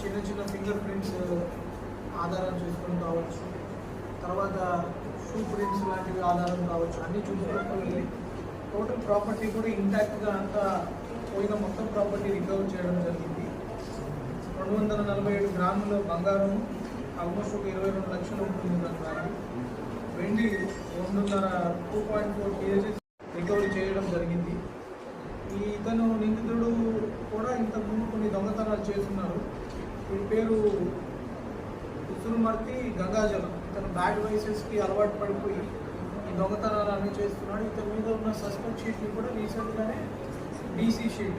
చిన్న చిన్న finger prints ఆధారం చేసుకొని కావచ్చు. తర్వాత షూ ప్రింట్స్ లాంటివి ఆధారం కావచ్చు. అన్ని చూసుకొని టోటల్ ప్రాపర్టీ కూడా ఇంటాక్ట్గా అంతా పోయిన మొత్తం ప్రాపర్టీ రికవర్ చేయడం జరిగింది. రెండు వందల నలభై ఏడు గ్రాముల బంగారం ఆల్మోస్ట్ ఒక ఇరవై రెండు లక్షలు ఉంటుంది దాని వాల్యూ వెండి రెండున్నర two point four kgs recovery చేయడం జరిగింది. ఈ ఇతను నిందితుడు కూడా ఇంతకుముందు కొన్ని దొంగతనాలు చేస్తున్నారు. ఈ పేరు ఉసురుమర్తి గంగాజలం. ఇతను బ్యాడ్ వైసెస్కి అలవాటు పడిపోయి ఈ దొంగతనాలు అన్నీ చేస్తున్నాడు. ఇతని మీద ఉన్న సస్పెక్ట్ షీట్ని కూడా రీసెంట్గానే BC sheet